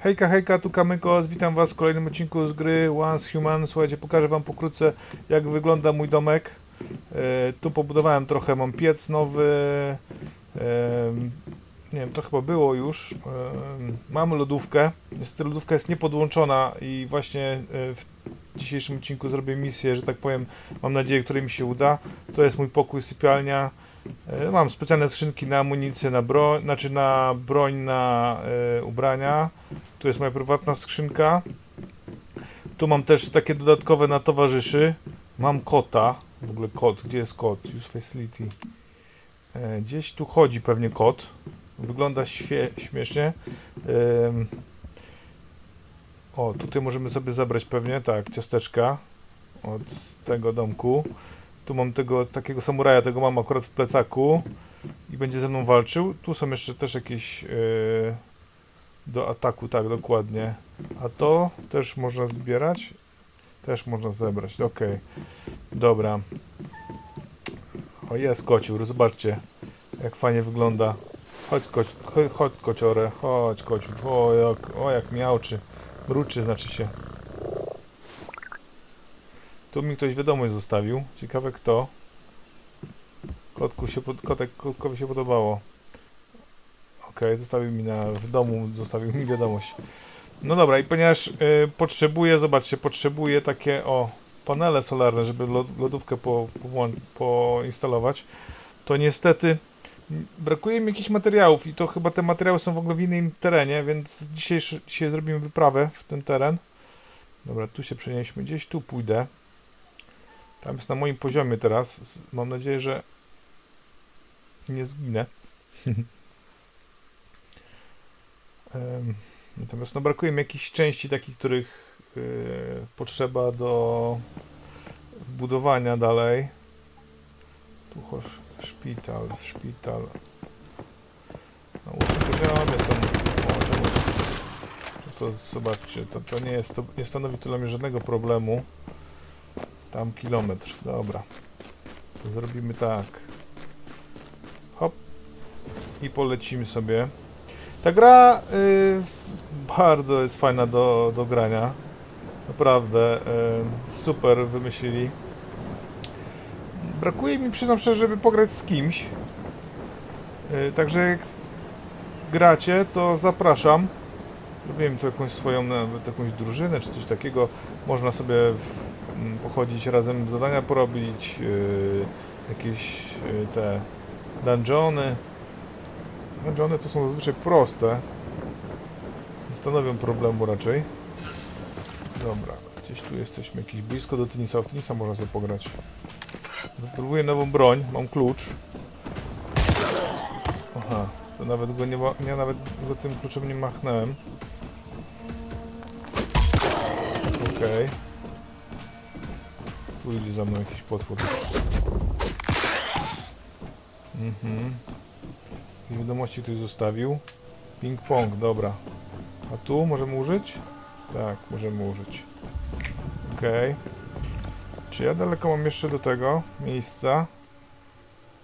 Hejka, hejka, tu Kamykos, witam was w kolejnym odcinku z gry Once Human. Słuchajcie, pokażę wam pokrótce jak wygląda mój domek. E, tu pobudowałem trochę, mam piec nowy, e, nie wiem, to chyba było już. E, mam lodówkę, niestety lodówka jest niepodłączona i właśnie e, w dzisiejszym odcinku zrobię misję, że tak powiem, mam nadzieję, której mi się uda. To jest mój pokój, sypialnia. E, Mam specjalne skrzynki na amunicję, na broń, znaczy na broń, na e, ubrania. Tu jest moja prywatna skrzynka. Tu mam też takie dodatkowe na towarzyszy. Mam kota. W ogóle kot. Gdzie jest kot? Use facility. E, gdzieś tu chodzi pewnie kot. Wygląda śmiesznie. O, tutaj możemy sobie zabrać pewnie, tak, ciasteczka od tego domku. Tu mam tego takiego samuraja, tego mam akurat w plecaku i będzie ze mną walczył. Tu są jeszcze też jakieś e, do ataku, tak, dokładnie. A to też można zbierać? Też można zebrać, okej. Dobra. O, jest kociur, zobaczcie, jak fajnie wygląda. Chodź, koć, chodź, chodź kociore, chodź kociur. O, jak, o, jak miałczy. Mruczy, znaczy się. Tu mi ktoś wiadomość zostawił. Ciekawe kto. Kotku się, kotek, kotkowi się podobało. Okej, zostawił mi na, w domu, zostawił mi wiadomość. No dobra, i ponieważ y, potrzebuję, zobaczcie, potrzebuję takie o panele solarne, żeby lod, lodówkę po, powłą- poinstalować, to niestety brakuje mi jakichś materiałów i to chyba te materiały są w ogóle w innym terenie, więc dzisiaj, dzisiaj zrobimy wyprawę w ten teren. Dobra, tu się przenieśmy, gdzieś tu pójdę. Tam jest na moim poziomie teraz. Mam nadzieję, że nie zginę. Natomiast no, brakuje mi jakichś części takich, których y, potrzeba do wbudowania dalej. Tu choć szpital, szpital. Ósmym poziomie są. O, czemu? To, to zobaczcie, to, to nie jest, to nie stanowi dla mnie żadnego problemu. Tam kilometr, dobra. To zrobimy tak. Hop. I polecimy sobie. Ta gra y, bardzo jest fajna do, do grania. Naprawdę. Y, super wymyślili. Brakuje mi, przyznam szczerze, żeby pograć z kimś. Y, także jak gracie, to zapraszam. Zrobiłem tu jakąś swoją, nawet jakąś drużynę, czy coś takiego. Można sobie pochodzić razem, zadania porobić, yy, jakieś yy, te dungeony. Dungeony to są zazwyczaj proste. Nie stanowią problemu raczej. Dobra, gdzieś tu jesteśmy, jakiś blisko do tenisa. W tenisa można sobie pograć. Próbuję nową broń, mam klucz. Aha, to nawet go nie ma, ja nawet go tym kluczem nie machnąłem. Okej. Tu idzie za mną jakiś potwór. Mhm. I wiadomości ktoś zostawił. Ping pong, dobra. A tu możemy użyć? Tak, możemy użyć. Okej. Czy ja daleko mam jeszcze do tego miejsca?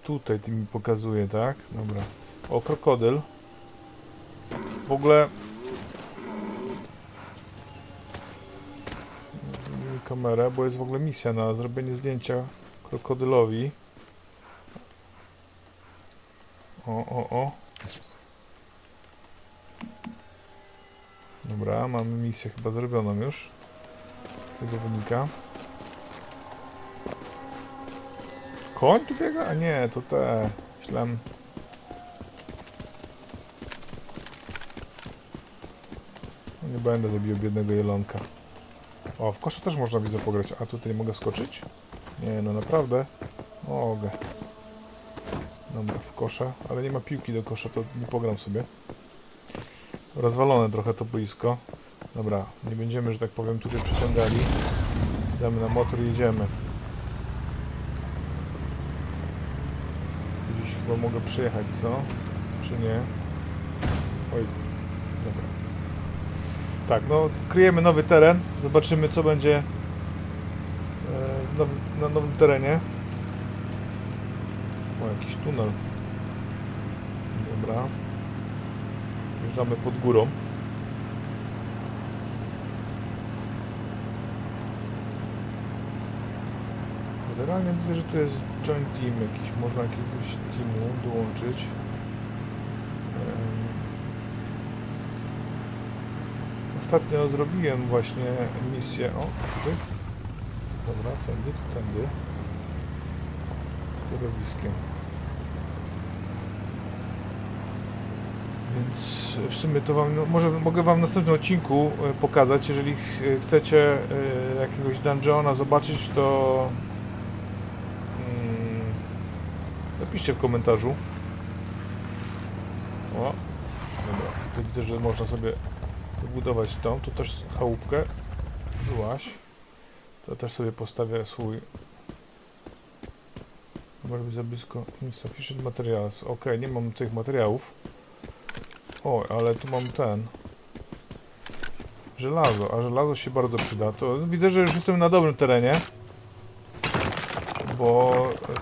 Tutaj ty mi pokazuje, tak? Dobra. O, krokodyl. W ogóle kamerę, bo jest w ogóle misja na zrobienie zdjęcia krokodylowi. O, o, o. Dobra, mamy misję chyba zrobioną już. Z tego wynika. Koń tu biega? A nie, to te. Myślałem. Nie będę zabijał biednego jelonka. O, w kosza też można widzę pograć. A tutaj mogę skoczyć? Nie, no naprawdę. Mogę. Dobra, w kosza, ale nie ma piłki do kosza, to nie pogram sobie. Rozwalone trochę to boisko. Dobra, nie będziemy, że tak powiem, tutaj przyciągali. Damy na motor i jedziemy. Gdzieś chyba mogę przyjechać, co? Czy nie? Oj tak, no kryjemy nowy teren, zobaczymy co będzie e, nowy, na nowym terenie. O, jakiś tunel. Dobra. Jeżdżamy pod górą. Generalnie widzę, że tu jest joint team jakiś, można jakiegoś teamu dołączyć. Ostatnio zrobiłem właśnie misję, o tutaj, dobra, tędy, to tędy, torowiskiem. Więc w sumie to wam, no, może mogę wam w następnym odcinku e, pokazać, jeżeli ch chcecie e, jakiegoś dungeona zobaczyć, to mm, napiszcie w komentarzu. O, dobra, tu widzę, że można sobie wybudować tą, tu też chałupkę, byłaś, to też sobie postawię swój może być za blisko insufficient materials, ok, nie mam tych materiałów o, ale tu mam ten. Żelazo, a żelazo się bardzo przyda. To widzę, że już jestem na dobrym terenie. Bo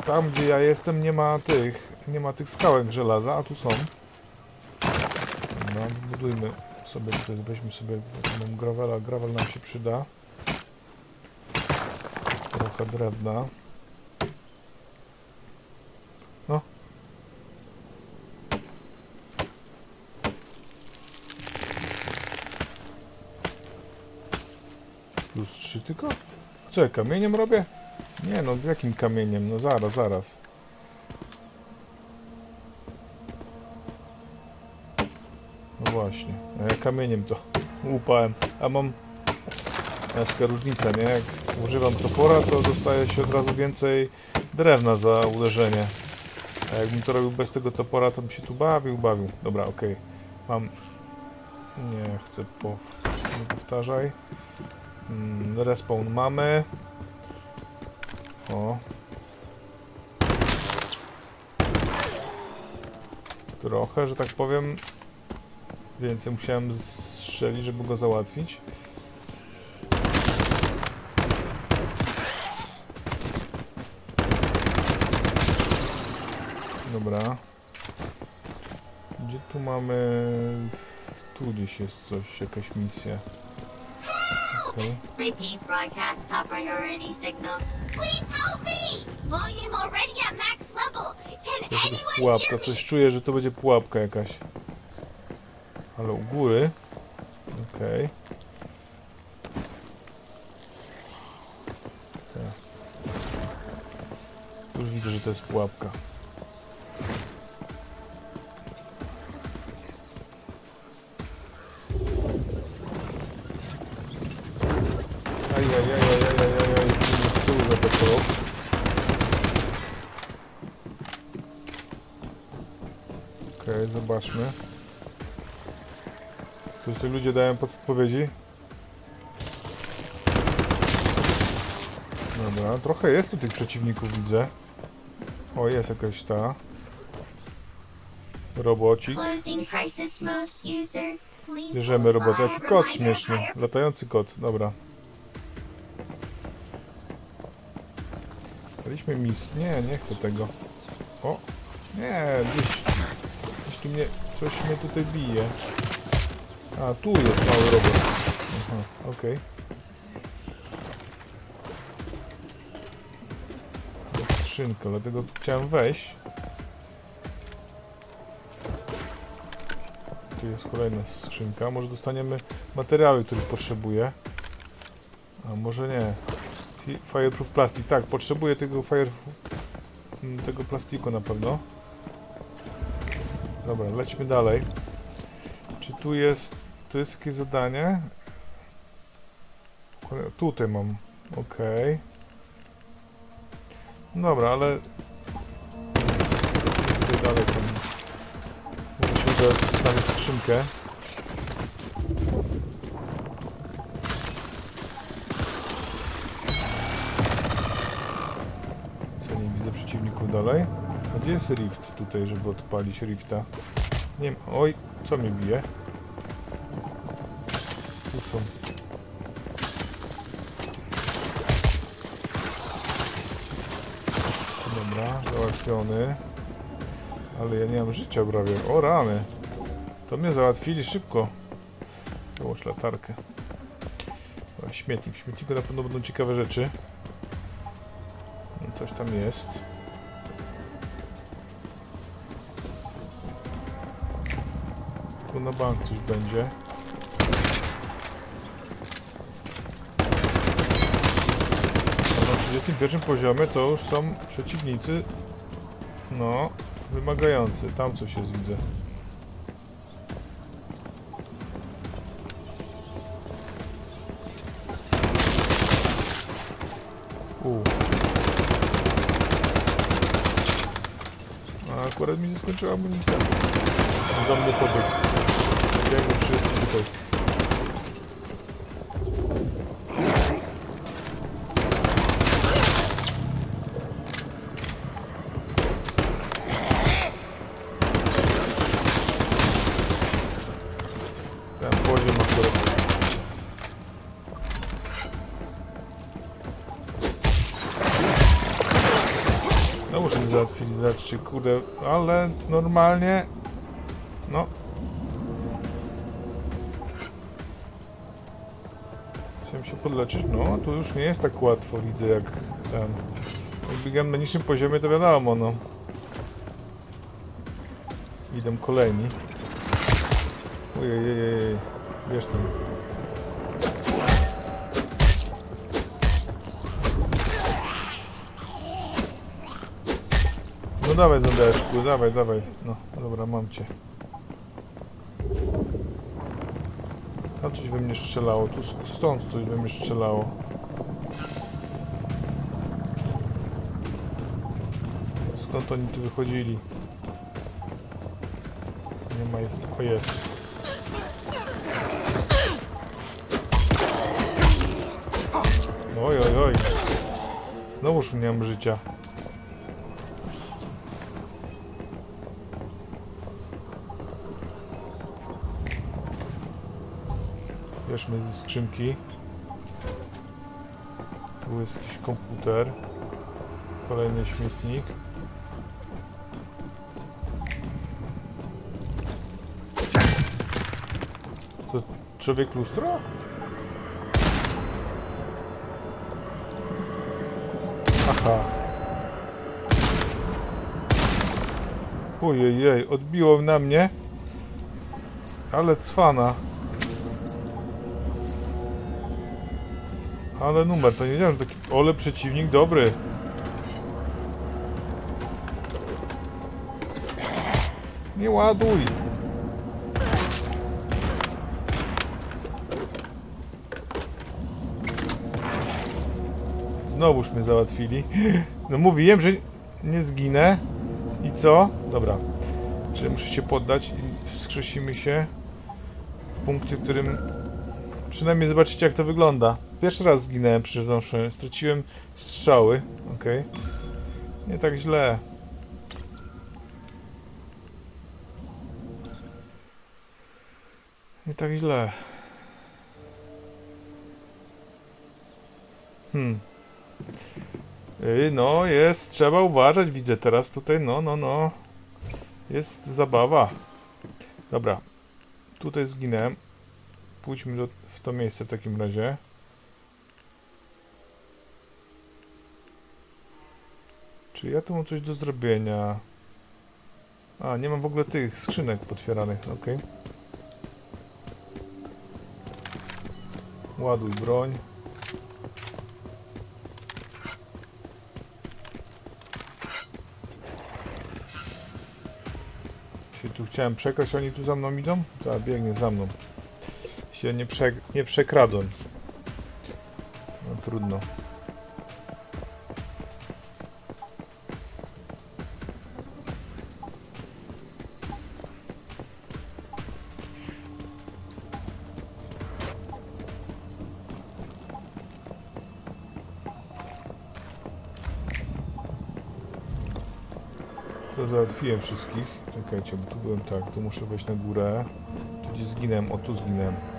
tam, gdzie ja jestem, nie ma tych, nie ma tych skałek żelaza, a tu są. No, budujmy sobie weźmy sobie gravela, gravel nam się przyda. Trochę drewna. No, Plus 3 tylko? Co ja kamieniem robię? Nie no, jakim kamieniem? No zaraz, zaraz. No właśnie, ja kamieniem to łupałem. A mam... Taka różnica, nie? Jak używam topora, to dostaje się od razu więcej drewna za uderzenie. A jakbym to robił bez tego topora, to bym się tu bawił, bawił. Dobra, okej. Mam... Nie chcę po... Nie powtarzaj. Mm, respawn mamy. O. Trochę, że tak powiem, więcej musiałem strzelić, żeby go załatwić. Dobra. Gdzie tu mamy... Tu gdzieś jest coś, jakaś misja. Okej. Repeat broadcast top priority signal. Please help me! Volume already at max level. Can To jest jakaś anyone pułapka, coś czuję, że to będzie pułapka jakaś. Ale u góry. Okej. Tak. Już widzę, że to jest pułapka. Zobaczmy. Tu ci ludzie dają podpowiedzi. Dobra, trochę jest tu tych przeciwników, widzę. O, jest jakaś ta. Robocik. Bierzemy robotę. Jaki kot śmieszny. Latający kot, dobra. Daliśmy mis. Nie, nie chcę tego. O! Nie, gdzieś... Gdzieś tu mnie... Coś mnie tutaj bije. A, tu jest mały robot. Aha, okej. Jest skrzynka, dlatego tu chciałem wejść. Tu jest kolejna skrzynka. Może dostaniemy materiały, których potrzebuję. A może nie. Fi- Fireproof plastik. Tak, potrzebuję tego fire... m, tego plastiku na pewno. Dobra, lećmy dalej. Czy tu jest... Tu jest jakieś zadanie? Tutaj mam. Okej. Dobra, ale... Tutaj dalej tam... Musimy teraz znaleźć skrzynkę. Co nie widzę przeciwników dalej. A gdzie jest rift tutaj, żeby odpalić rifta? Nie wiem. Oj, co mnie bije? Tu są. Dobra, załatwiony. Ale ja nie mam życia prawie. O rany. To mnie załatwili szybko. Wyłącz latarkę. Śmietnik. W śmietniku na pewno będą ciekawe rzeczy. Coś tam jest. Na bank coś będzie. Na 31 poziomie to już są przeciwnicy, no, wymagający. Tam coś jest, widzę. Akurat mi się skończyła amunicja. Pobyt. Biegną tutaj. Ten poziom akurat. No muszę mi załatwili, zobaczcie, kurde, ale normalnie, No, tu już nie jest tak łatwo, widzę, jak ten. Jak biegam na niższym poziomie, to wiadomo, no. Idą kolejni. Ojej, wiesz tam. No dawaj zondeczku, dawaj, dawaj. No, dobra, mam cię. Tam coś we mnie strzelało, tu stąd coś we mnie strzelało. Skąd oni tu wychodzili? Nie ma ich. O jest. Oj, oj, oj. Znowuż nie mam życia. Bierzmy ze skrzynki. Tu jest jakiś komputer. Kolejny śmietnik. To człowiek lustro? Aha. Ojej, odbiło na mnie. Ale cwana. Ale numer, to nie wiedziałem, że taki... Ole, przeciwnik dobry. Nie ładuj. Znowuż mnie załatwili. No mówiłem, że nie zginę. I co? Dobra. Czyli muszę się poddać i wskrzesimy się w punkcie, w którym przynajmniej zobaczycie jak to wygląda. Pierwszy raz zginąłem, przynoszę. Straciłem strzały. Okej. Nie tak źle. Nie tak źle. Hmm. No jest, trzeba uważać, widzę teraz tutaj, no, no, no. Jest zabawa. Dobra. Tutaj zginąłem. Pójdźmy do, w to miejsce w takim razie. Czy ja tu mam coś do zrobienia? A, nie mam w ogóle tych skrzynek potwieranych, ok. Ładuj broń. Się tu chciałem przekraść, oni tu za mną idą? Tak, biegnie za mną. Się nie, prze, nie przekradłem. No trudno. To załatwiłem wszystkich. Czekajcie, bo tu byłem tak, tu muszę wejść na górę. Tu gdzie zginąłem, o tu zginąłem.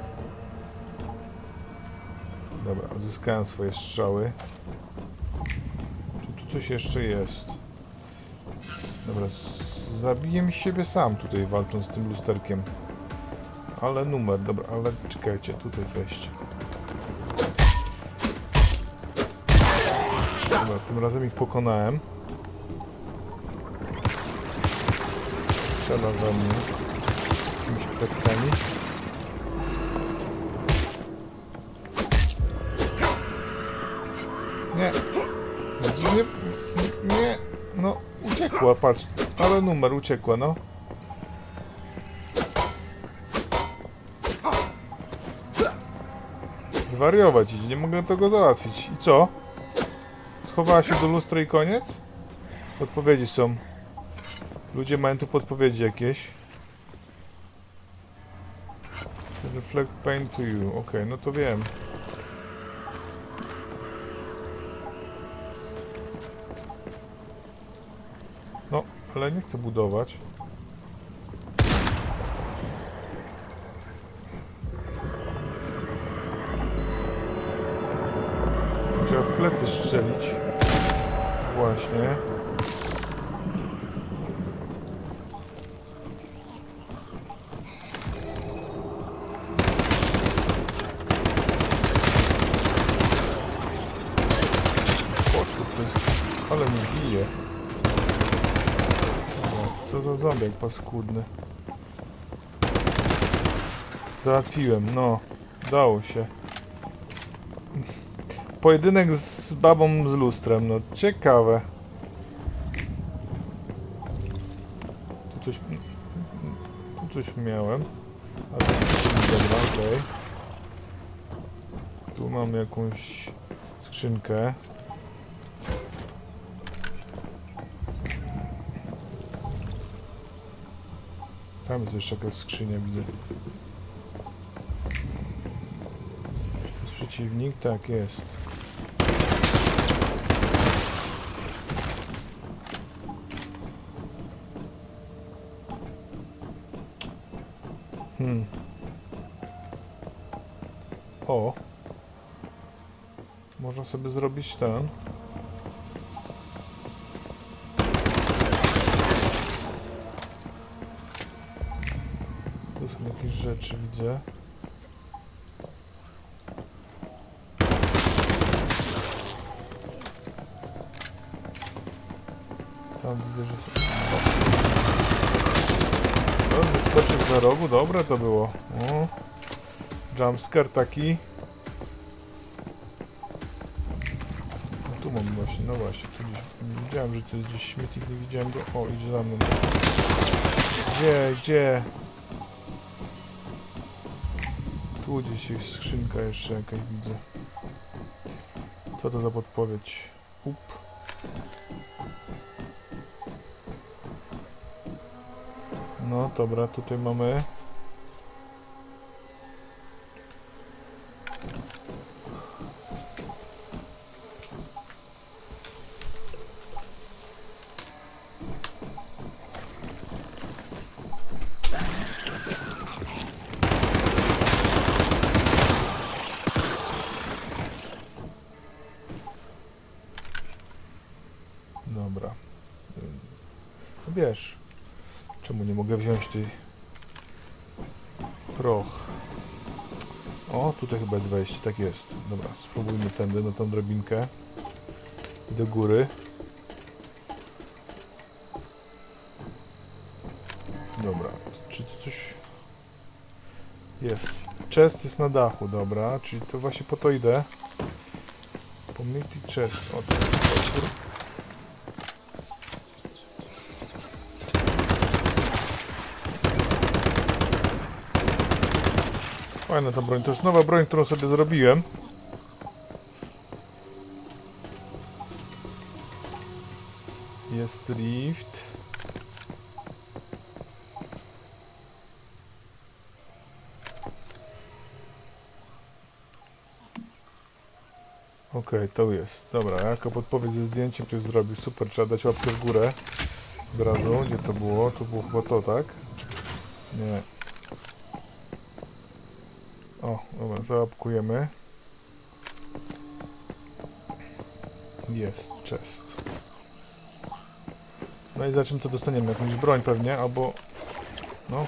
Dobra, odzyskałem swoje strzały. Czy tu coś jeszcze jest? Dobra, zabiję mi siebie sam tutaj walcząc z tym lusterkiem. Ale numer, dobra, ale czekajcie, tutaj jest wejście. Dobra, tym razem ich pokonałem. Strzela we mnie. Jakimiś kwiatkami. Nie. Nie, nie. No, uciekła, patrz. Ale numer uciekła, no. Zwariować idzie, nie mogę tego załatwić. I co? Schowała się do lustra i koniec? Podpowiedzi są. Ludzie mają tu podpowiedzi jakieś. Reflect pain to you. Okej, no to wiem. Ale nie chcę budować. Trzeba w plecy strzelić. Właśnie. O, Co za zombiak paskudny. Załatwiłem, no. Dało się. Pojedynek z babą z lustrem, no ciekawe. Tu coś... Tu coś miałem. Ale to dobra, okej. Tu mam jakąś skrzynkę. Tam jest jeszcze jakaś skrzynia, widzę. Jest przeciwnik? Tak, jest. Hmm. O. Można sobie zrobić ten. Rzeczy, widzę. Tam widzę, że są... O, wyskoczył za rogu, dobre to było. O. Jumpscare taki. No tu mam właśnie, no właśnie, tu gdzieś... Nie widziałem, że to jest gdzieś śmietnik, nie widziałem go. O, idzie za mną. Gdzie, gdzie? Tu gdzieś jest skrzynka jeszcze jakaś widzę. Co to za podpowiedź? Up. No dobra, tutaj mamy. Dobra. Ym, Wiesz, czemu nie mogę wziąć tej proch? O, tutaj chyba jest wejście, tak jest. Dobra, spróbujmy tędy, na tą drabinkę. I do góry. Dobra, czy to coś... Jest. Chest jest na dachu, dobra, czyli to właśnie po to idę. Pomnity chest. O, to jest. Fajna ta broń, to jest nowa broń, którą sobie zrobiłem. Jest rift. Okej, to jest. Dobra, jako podpowiedź ze zdjęciem ktoś zrobił. Super, trzeba dać łapkę w górę. Od razu. Gdzie to było? To było chyba to, tak? Nie. O, dobra, załapkujemy. Jest, chest. No i zobaczymy co dostaniemy. Jakąś broń pewnie, albo... No.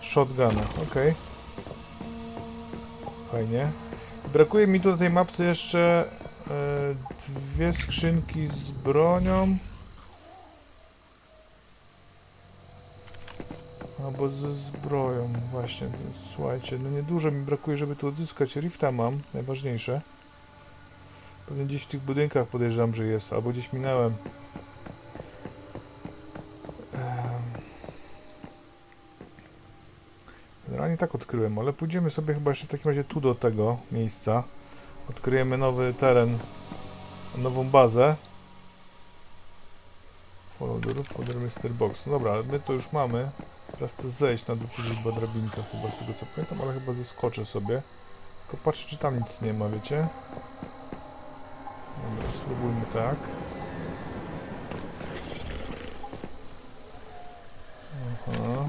Shotguna, okej. Fajnie. Brakuje mi tu na tej mapce jeszcze e, dwie skrzynki z bronią. Albo ze zbroją, właśnie. to Słuchajcie, no niedużo mi brakuje, żeby tu odzyskać. Rifta mam, najważniejsze. Pewnie gdzieś w tych budynkach podejrzewam, że jest, albo gdzieś minąłem. Em. Generalnie tak odkryłem, ale pójdziemy sobie chyba jeszcze w takim razie tu do tego miejsca. Odkryjemy nowy teren, nową bazę. Follow the roof for the mystery box. No dobra, my to już mamy. Teraz chcę zejść na dół, tu drabinka chyba z tego co pamiętam, ale chyba zeskoczę sobie. Tylko patrzę czy tam nic nie ma, wiecie? Dobra, spróbujmy tak. Aha.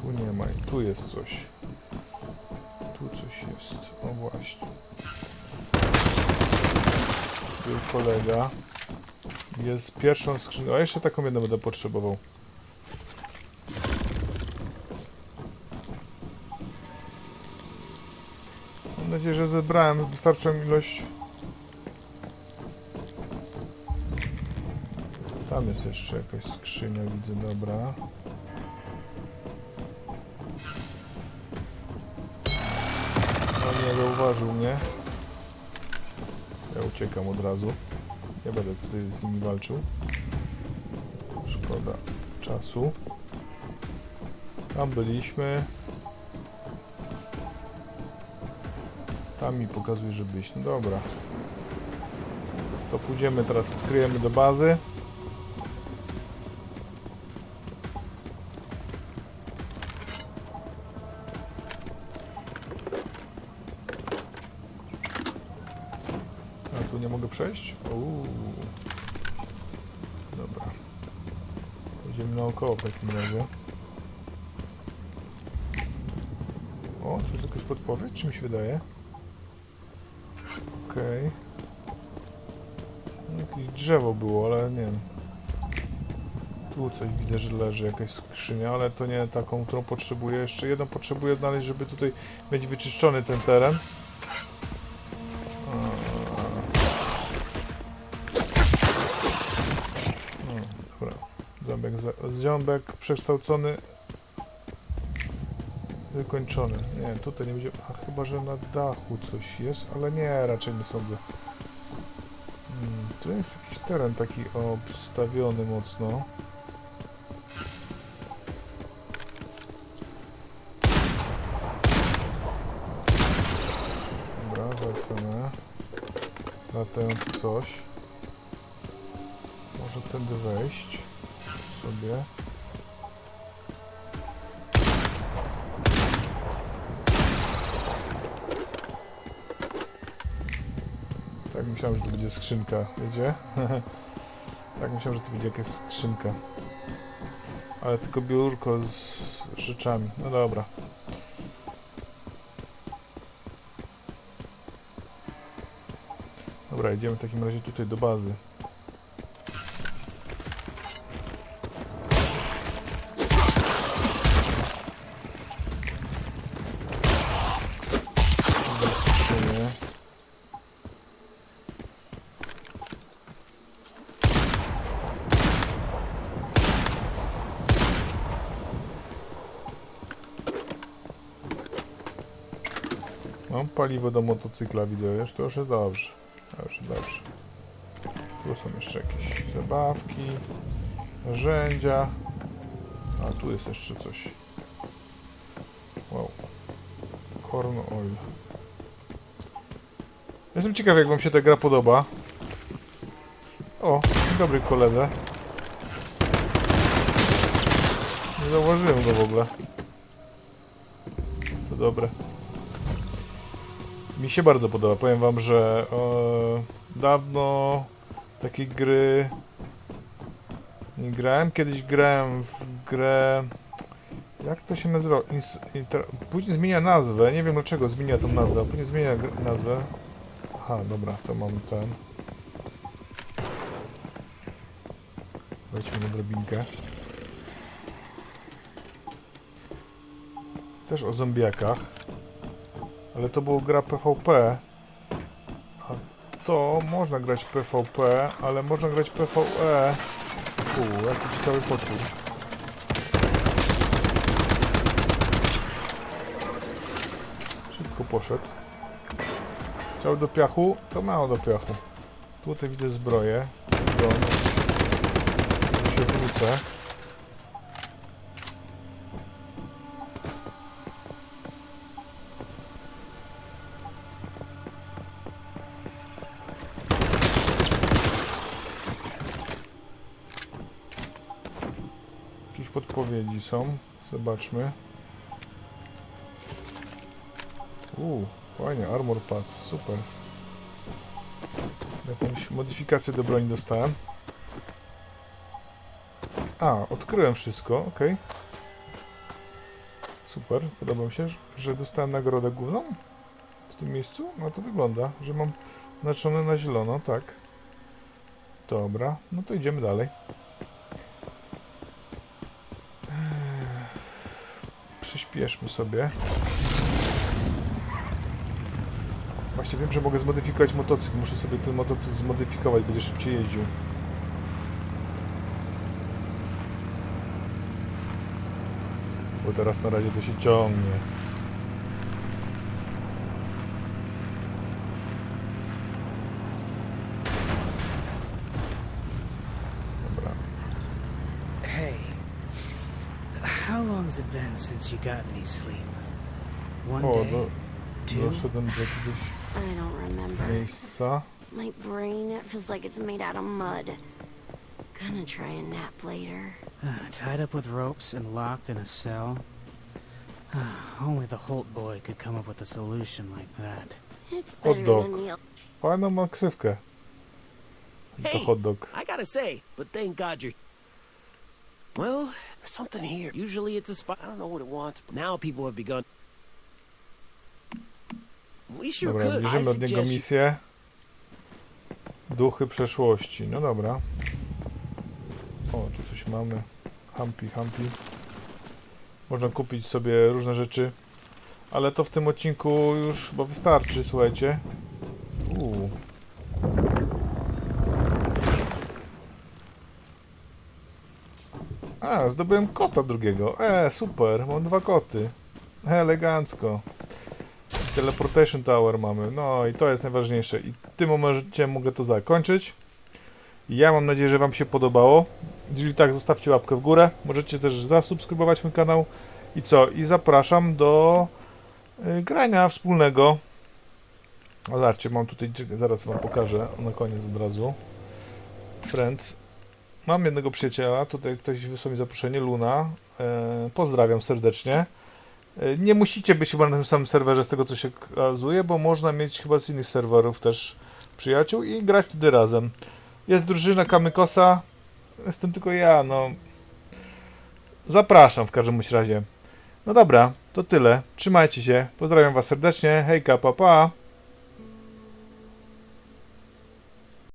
Tu nie ma, tu jest coś. Tu coś jest. O właśnie. Tu kolega. Jest pierwszą skrzynką. A jeszcze taką jedną będę potrzebował. Mam nadzieję, że zebrałem wystarczającą ilość. Tam jest jeszcze jakaś skrzynia, widzę, dobra. On nie zauważył mnie. Ja uciekam od razu. Nie będę tutaj z nimi walczył. Szkoda czasu. Tam byliśmy. Tam mi pokazuje, że. No dobra. To pójdziemy teraz, odkryjemy do bazy. Czy mi się wydaje? Okej. No, Jakieś drzewo było, ale nie wiem. Tu coś widzę, że leży jakaś skrzynia, ale to nie taką, którą potrzebuję. Jeszcze jedną potrzebuję odnaleźć, żeby tutaj mieć wyczyszczony ten teren. Ząbek przekształcony. Wykończony. Nie, tutaj nie będzie. A chyba, że na dachu coś jest, ale nie, raczej nie sądzę. Hmm, tu jest jakiś teren taki obstawiony mocno. Myślałem, że to będzie skrzynka, wiecie? tak myślałem, że to będzie jakaś skrzynka. Ale tylko biurko z rzeczami. No dobra. Dobra, idziemy w takim razie tutaj do bazy. Skrzynie. Mam paliwo do motocykla, widzę, to już jest dobrze. Dobrze, dobrze. Tu są jeszcze jakieś zabawki, narzędzia. A tu jest jeszcze coś. Wow. Corn oil. Jestem ciekaw, jak wam się ta gra podoba. O, dobry koledze. Nie zauważyłem go w ogóle. To dobre. Mi się bardzo podoba. Powiem wam, że e, dawno takiej gry nie grałem. Kiedyś grałem w grę... Jak to się nazywa? Inter... Później zmienia nazwę. Nie wiem dlaczego zmienia tą nazwę. Później zmienia nazwę. Aha, dobra, to mam ten. Wejdźmy na drobinkę. Też o zombiakach. Ale to była gra PvP. A to można grać PvP, ale można grać PvE. U, jaki ciekawy potwór. Szybko poszedł. Chciał do piachu, to mało do piachu. Tutaj widzę zbroję. Broń. się wrócę. Są. Zobaczmy. Uuu, fajnie, armor pads, super. Jakąś modyfikację do broni dostałem. A, odkryłem wszystko, ok. Super, podoba mi się, że- dostałem nagrodę główną w tym miejscu. No to wygląda, że mam znaczone na zielono, tak. Dobra, no to idziemy dalej. Przyspieszmy sobie. Właśnie wiem, że mogę zmodyfikować motocykl. Muszę sobie ten motocykl zmodyfikować, będzie szybciej jeździł. Bo teraz na razie to się ciągnie. Since you got any sleep? One O, day? do, Two? doszedłem do jakiegoś I don't remember. miejsca. My brain it feels like it's made out of mud. Gonna try a nap later. Uh, tied up with ropes and locked in a cell? Uh, only the Holt boy could come up with a solution like that. It's Hot better dog. than the Fajną ma ksywkę. To Hey! hot dog. I gotta say, but thank God you're. Well, there's something here. Usually it's a spot. I don't know what it wants, but now people have begun. We sure Dobra, could. I bierzemy od niego suggest you- misję. Duchy przeszłości. No dobra. O, tu coś mamy. Humpy, humpy. Można kupić sobie różne rzeczy. Ale to w tym odcinku już chyba wystarczy, słuchajcie. Uuu. A, zdobyłem kota drugiego. E, super, mam dwa koty. Elegancko. Teleportation Tower mamy. No i to jest najważniejsze. I w tym momencie mogę to zakończyć. Ja mam nadzieję, że Wam się podobało. Jeżeli tak, zostawcie łapkę w górę. Możecie też zasubskrybować mój kanał. I co? I zapraszam do y, grania wspólnego. Zobaczcie, mam tutaj, zaraz Wam pokażę na koniec od razu. Friends. Mam jednego przyjaciela, tutaj ktoś wysłał mi zaproszenie, Luna. E, pozdrawiam serdecznie. E, Nie musicie być chyba na tym samym serwerze z tego co się okazuje, bo można mieć chyba z innych serwerów też przyjaciół i grać wtedy razem. Jest drużyna Kamykosa, jestem tylko ja, no. Zapraszam w każdym razie. No dobra, to tyle. Trzymajcie się. Pozdrawiam was serdecznie. Hejka, pa pa.